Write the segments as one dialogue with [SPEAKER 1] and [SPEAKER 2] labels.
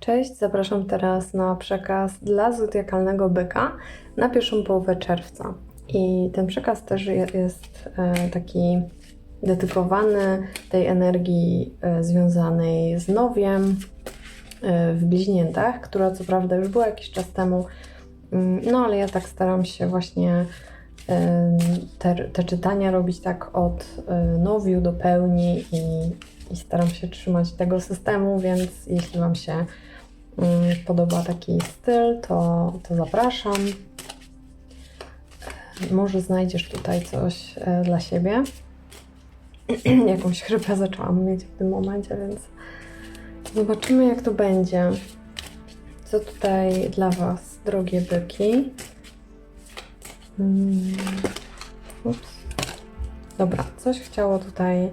[SPEAKER 1] Cześć, zapraszam teraz na przekaz dla zodiakalnego byka na pierwszą połowę czerwca. I ten przekaz też je- jest e, taki dedykowany tej energii e, związanej z nowiem e, w bliźniętach, która co prawda już była jakiś czas temu, mm, no ale ja tak staram się właśnie te, te czytania robić tak od nowiu do pełni i, i staram się trzymać tego systemu, więc jeśli Wam się podoba taki styl, to, to zapraszam. E, Może znajdziesz tutaj coś e, dla siebie. Jakąś chrypę zaczęłam mieć w tym momencie, więc zobaczymy jak to będzie. Co tutaj dla Was, drogie byki? Mm, Ups. Dobra, coś chciało tutaj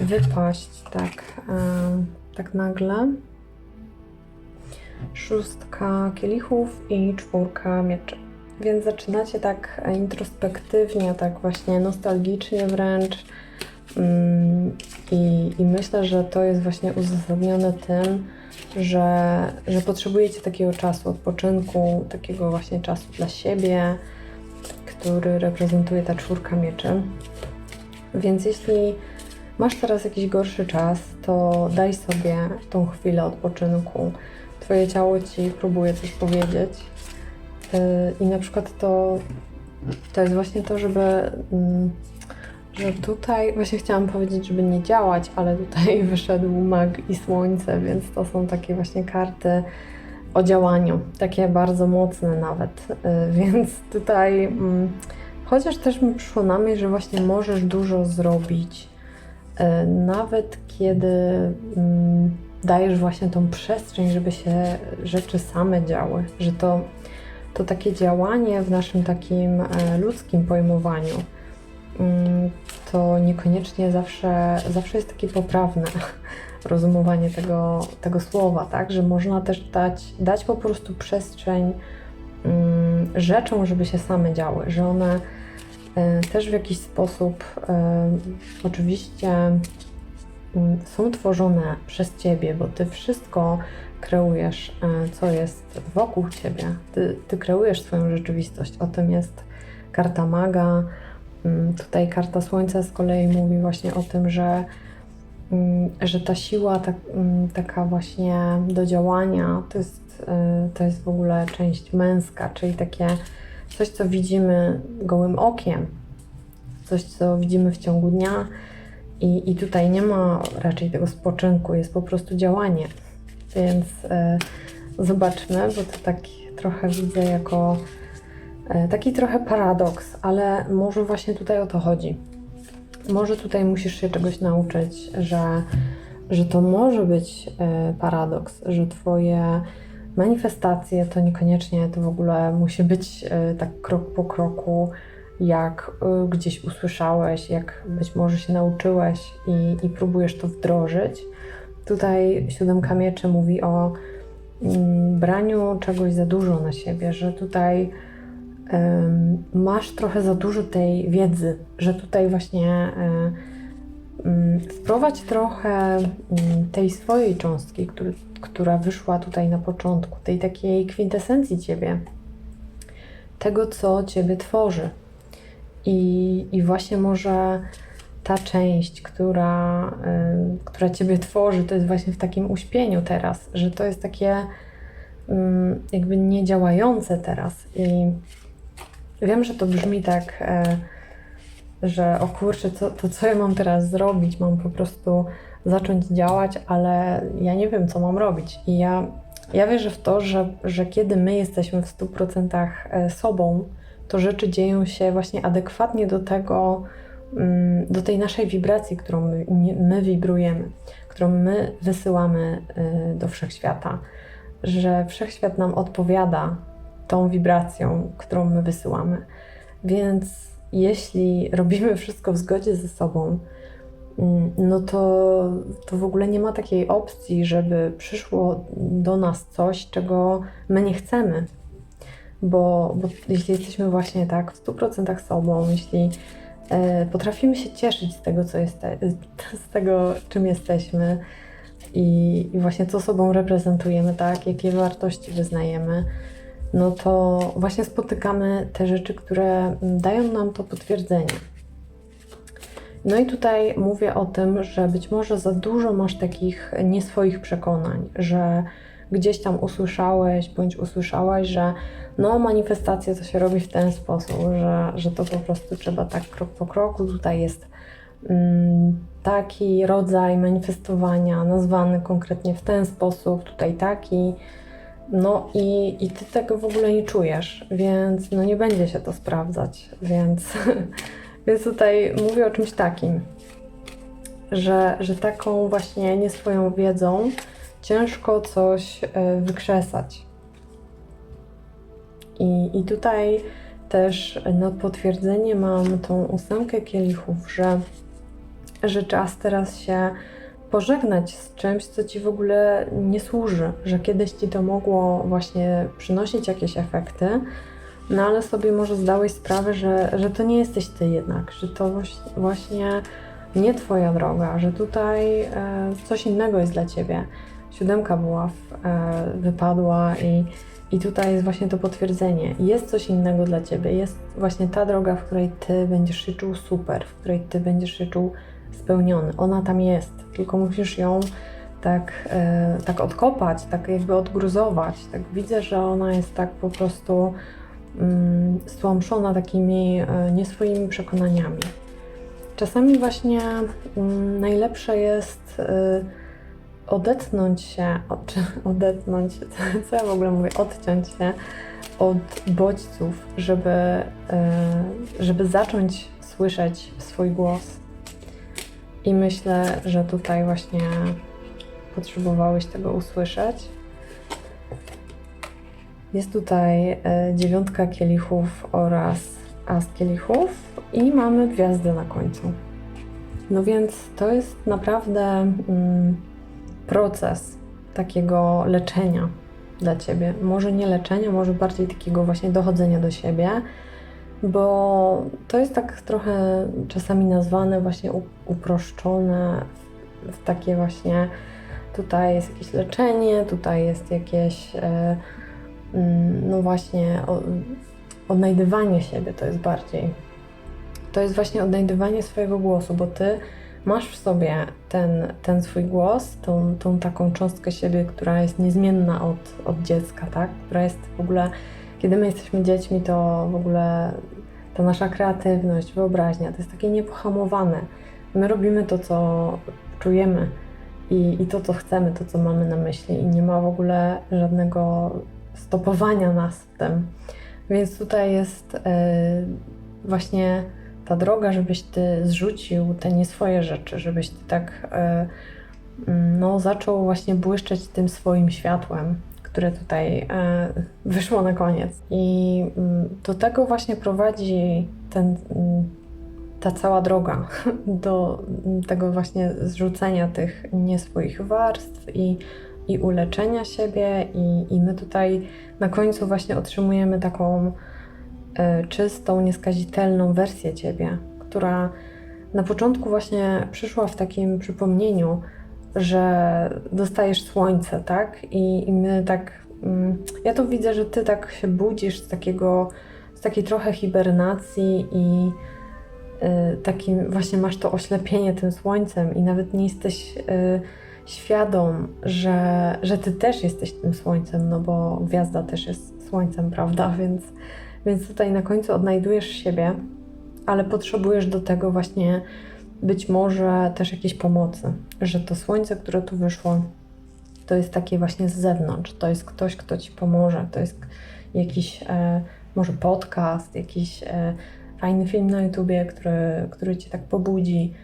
[SPEAKER 1] wypaść tak, em, tak nagle. Szóstka kielichów i czwórka mieczy. Więc zaczynacie tak introspektywnie, tak właśnie nostalgicznie wręcz. Mm, I, I myślę, że to jest właśnie uzasadnione tym, że, że potrzebujecie takiego czasu odpoczynku, takiego właśnie czasu dla siebie, który reprezentuje ta czwórka mieczy. Więc jeśli masz teraz jakiś gorszy czas, to daj sobie tą chwilę odpoczynku. Twoje ciało ci próbuje coś powiedzieć. Yy, I na przykład to, to jest właśnie to, żeby, mm, że tutaj, właśnie chciałam powiedzieć, żeby nie działać, ale tutaj wyszedł mag i słońce, więc to są takie właśnie karty o działaniu, takie bardzo mocne nawet. Yy, Więc tutaj, mm, chociaż też mi przyszło na myśl, że właśnie możesz dużo zrobić, yy, nawet kiedy mm, dajesz właśnie tą przestrzeń, żeby się rzeczy same działy, że to, to takie działanie w naszym takim e, ludzkim pojmowaniu mm, to niekoniecznie zawsze, zawsze jest takie poprawne rozumowanie tego, tego słowa, tak? Że można też dać, dać po prostu przestrzeń mm, rzeczom, żeby się same działy, że one e, też w jakiś sposób e, oczywiście są tworzone przez Ciebie, bo Ty wszystko kreujesz, e, co jest wokół Ciebie. Ty, ty kreujesz swoją rzeczywistość. O tym jest karta maga. Tutaj karta Słońca z kolei mówi właśnie o tym, że, że ta siła mm, taka właśnie do działania to jest, e, to jest w ogóle część męska, czyli takie coś, co widzimy gołym okiem, coś, co widzimy w ciągu dnia. I, I tutaj nie ma raczej tego spoczynku, jest po prostu działanie. Więc e, zobaczmy, bo to tak trochę widzę jako e, taki trochę paradoks, ale może właśnie tutaj o to chodzi. Może tutaj musisz się czegoś nauczyć, że, że to może być e, paradoks, że Twoje manifestacje to niekoniecznie to w ogóle musi być tak krok po kroku, jak e, gdzieś usłyszałeś, jak być może się nauczyłeś i, i próbujesz to wdrożyć. Tutaj siódemka mieczy mówi o mm, braniu czegoś za dużo na siebie, że tutaj masz trochę za dużo tej wiedzy, że tutaj właśnie e, mm, wprowadź trochę mm, tej swojej cząstki, która wyszła tutaj na początku, tej takiej kwintesencji ciebie, tego, co ciebie tworzy. I, i właśnie może ta część, która, y, która Ciebie tworzy, to jest właśnie w takim uśpieniu teraz, że to jest takie mm, jakby niedziałające teraz. I wiem, że to brzmi tak, e, że o kurczę, co, to co ja mam teraz zrobić? Mam po prostu zacząć działać, ale ja nie wiem, co mam robić. I ja, ja wierzę w to, że, że kiedy my jesteśmy w 100% e, sobą, to rzeczy dzieją się właśnie adekwatnie do tego, mm, do tej naszej wibracji, którą my, my wibrujemy, którą my wysyłamy y, do wszechświata, że wszechświat nam odpowiada tą wibracją, którą my wysyłamy. Więc jeśli robimy wszystko w zgodzie ze sobą, mm, no to, to w ogóle nie ma takiej opcji, żeby przyszło do nas coś, czego my nie chcemy. Bo, bo jeśli jesteśmy właśnie tak w 100% sobą, jeśli e, potrafimy się cieszyć z tego, co jest, z tego, czym jesteśmy, i, i właśnie co sobą reprezentujemy, tak, jakie wartości wyznajemy, no to właśnie spotykamy te rzeczy, które dają nam to potwierdzenie. No i tutaj mówię o tym, że być może za dużo masz takich nieswoich przekonań, że gdzieś tam usłyszałeś bądź usłyszałaś, że no manifestacja to się robi w ten sposób, że, że to po prostu trzeba tak krok po kroku. Tutaj jest mm, taki rodzaj manifestowania nazwany konkretnie w ten sposób, tutaj taki. No i, i ty tego w ogóle nie czujesz, więc no nie będzie się to sprawdzać, więc, więc tutaj mówię o czymś takim, że, że taką właśnie nie swoją wiedzą ciężko coś e, wykrzesać. I, I tutaj też na potwierdzenie mam tą ósemkę kielichów, że, że czas teraz się pożegnać z czymś, co ci w ogóle nie służy, że kiedyś ci to mogło właśnie przynosić jakieś efekty, no ale sobie może zdałeś sprawę, że, że to nie jesteś ty jednak, że to właśnie nie twoja droga, że tutaj e, coś innego jest dla ciebie. Siódemka była, w, e, wypadła i, i tutaj jest właśnie to potwierdzenie. Jest coś innego dla ciebie, jest właśnie ta droga, w której ty będziesz się czuł super, w której ty będziesz się czuł spełniony. Ona tam jest, tylko musisz ją tak, e, tak odkopać, tak jakby odgruzować. Tak widzę, że ona jest tak po prostu mm, stłamszona takimi e, nieswoimi przekonaniami. Czasami właśnie mm, najlepsze jest e, odetnąć się, od, odetnąć, co ja w ogóle mówię, odciąć się od bodźców, żeby, e, żeby zacząć słyszeć swój głos. I myślę, że tutaj właśnie potrzebowałeś tego usłyszeć. Jest tutaj e, dziewiątka kielichów oraz as kielichów i mamy gwiazdę na końcu. No więc to jest naprawdę mm, proces takiego leczenia dla ciebie. Może nie leczenia, może bardziej takiego właśnie dochodzenia do siebie, bo to jest tak trochę czasami nazwane właśnie uproszczone w takie właśnie tutaj jest jakieś leczenie, tutaj jest jakieś e, mm, no właśnie odnajdywanie siebie to jest bardziej. To jest właśnie odnajdywanie swojego głosu, bo ty masz w sobie ten, ten swój głos, tą, tą taką cząstkę siebie, która jest niezmienna od, od dziecka, tak? Która jest w ogóle, kiedy my jesteśmy dziećmi, to w ogóle ta nasza kreatywność, wyobraźnia, to jest takie niepohamowane. My robimy to, co czujemy i, i to, co chcemy, to, co mamy na myśli i nie ma w ogóle żadnego stopowania nas w tym. Więc tutaj jest yy, właśnie ta droga, żebyś ty zrzucił te nie swoje rzeczy, żebyś ty tak e, mm, no, zaczął właśnie błyszczeć tym swoim światłem, które tutaj e, wyszło na koniec. I mm, do tego właśnie prowadzi ten, mm, ta cała droga, do tego właśnie zrzucenia tych nie swoich warstw i, i uleczenia siebie. I, I my tutaj na końcu właśnie otrzymujemy taką czystą, nieskazitelną wersję ciebie, która na początku właśnie przyszła w takim przypomnieniu, że dostajesz słońce, tak? I, i my tak. Mm, ja to widzę, że ty tak się budzisz z takiego, z takiej trochę hibernacji i y, takim właśnie masz to oślepienie tym słońcem i nawet nie jesteś y, świadom, że, że ty też jesteś tym słońcem, no bo gwiazda też jest słońcem, prawda? Więc więc tutaj na końcu odnajdujesz siebie, ale potrzebujesz do tego właśnie być może też jakiejś pomocy, że to słońce, które tu wyszło, to jest takie właśnie z zewnątrz, to jest ktoś, kto ci pomoże, to jest jakiś e, może podcast, jakiś e, fajny film na YouTubie, który, który ci tak pobudzi,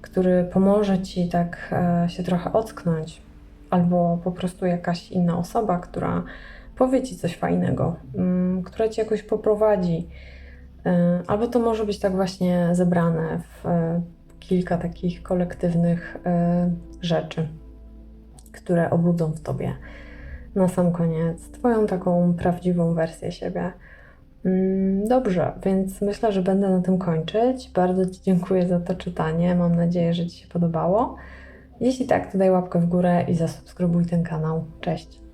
[SPEAKER 1] który pomoże ci tak e, się trochę ocknąć, albo po prostu jakaś inna osoba, która powie ci coś fajnego, um, która ci jakoś poprowadzi. E, albo to może być tak właśnie zebrane w e, kilka takich kolektywnych e, rzeczy, które obudzą w tobie na sam koniec Twoją taką prawdziwą wersję siebie. Mm, dobrze, więc myślę, że będę na tym kończyć. Bardzo Ci dziękuję za to czytanie. Mam nadzieję, że Ci się podobało. Jeśli tak, to daj łapkę w górę i zasubskrybuj ten kanał. Cześć!